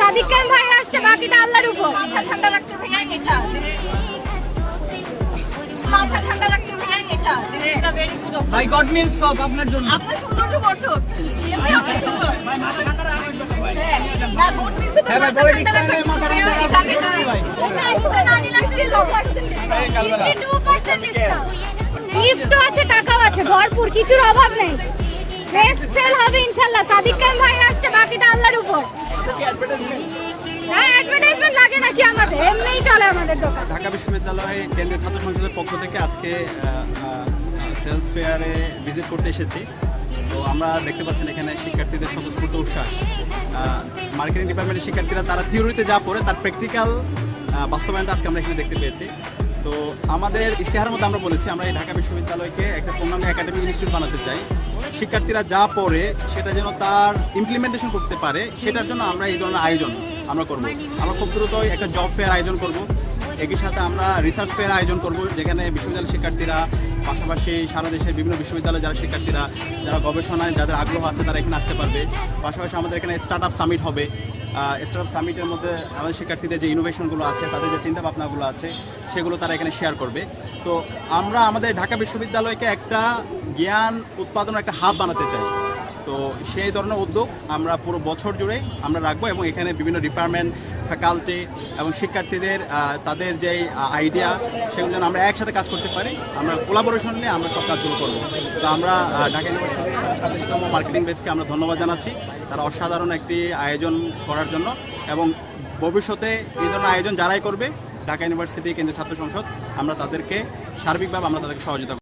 সাদিক ভাই আসছে বাকিটা আল্লাহর উপর। মাথা ঠান্ডা রাখতে ভাইয়া এটা মাথা ঠান্ডা রাখতে ভাইয়া এটা এটা ভেরি গুড ভাই গড মিল্ক সব আপনার জন্য। আপনার সৌন্দর্য বর্ধক। আপনি সুন্দর হ্যাঁ, না গুড মিলছে তো হ্যাঁ ভাই, মাথা ঠান্ডা মাথা ঠান্ডা ভাই। আইফোনে না আসলে low percent 52% discount। গিফটও আছে টাকাও আছে ভরপুর কিছুর অভাব নেই। সেল হবে ইনশাল্লাহ। সাদিক কাইম ভাই আসছে বাকিটা ঢাকা বিশ্ববিদ্যালয়ে কেন্দ্রীয় ছাত্র সংসদের পক্ষ থেকে আজকে সেলস ফেয়ারে ভিজিট করতে এসেছি। তো আমরা দেখতে পাচ্ছেন এখানে শিক্ষার্থীদের স্বতঃস্ফূর্ত উচ্ছ্বাস। মার্কেটিং ডিপার্টমেন্টের শিক্ষার্থীরা তারা থিওরিতে যা পড়ে, তার প্র্যাকটিক্যাল বাস্তবায়নটা আজকে আমরা এখানে দেখতে পেয়েছি। তো আমাদের ইশতেহারের মধ্যে আমরা বলেছি, আমরা এই ঢাকা বিশ্ববিদ্যালয়কে একটা পূর্ণাঙ্গ একাডেমিক ইনস্টিটিউট বানাতে চাই। শিক্ষার্থীরা যা পড়ে, সেটা যেন তার ইমপ্লিমেন্টেশন করতে পারে, সেটার জন্য আমরা এই ধরনের আয়োজন আমরা করব। আমরা খুব দ্রুতই একটা জব ফেয়ার আয়োজন করব। একই সাথে আমরা রিসার্চ ফেয়ার আয়োজন করব, যেখানে বিশ্ববিদ্যালয়ের শিক্ষার্থীরা, পাশাপাশি সারা দেশের বিভিন্ন বিশ্ববিদ্যালয়ে যারা শিক্ষার্থীরা, যারা গবেষণায় যাদের আগ্রহ আছে, তারা এখানে আসতে পারবে। পাশাপাশি আমাদের এখানে স্টার্ট আপ সামিট হবে স্টার্ট সামিটের মধ্যে আমাদের শিক্ষার্থীদের যে ইনোভেশনগুলো আছে, তাদের যে চিন্তা ভাবনাগুলো আছে, সেগুলো তারা এখানে শেয়ার করবে। তো আমরা আমাদের ঢাকা বিশ্ববিদ্যালয়কে একটা জ্ঞান উৎপাদনের একটা হাব বানাতে চাই। তো সেই ধরনের উদ্যোগ আমরা পুরো বছর জুড়ে আমরা রাখব এবং এখানে বিভিন্ন ডিপার্টমেন্ট ফ্যাকাল্টি এবং শিক্ষার্থীদের তাদের যে আইডিয়া সেগুলো যেন আমরা একসাথে কাজ করতে পারি, আমরা কোলাবোরেশন নিয়ে আমরা সব কাজ কাজগুলো করব তো আমরা ঢাকা ইউনিভার্সিটির মার্কেটিং বেসকে আমরা ধন্যবাদ জানাচ্ছি তারা অসাধারণ একটি আয়োজন করার জন্য এবং ভবিষ্যতে এই ধরনের আয়োজন যারাই করবে, ঢাকা ইউনিভার্সিটি কেন্দ্রীয় ছাত্র সংসদ, আমরা তাদেরকে সার্বিকভাবে আমরা তাদেরকে সহযোগিতা।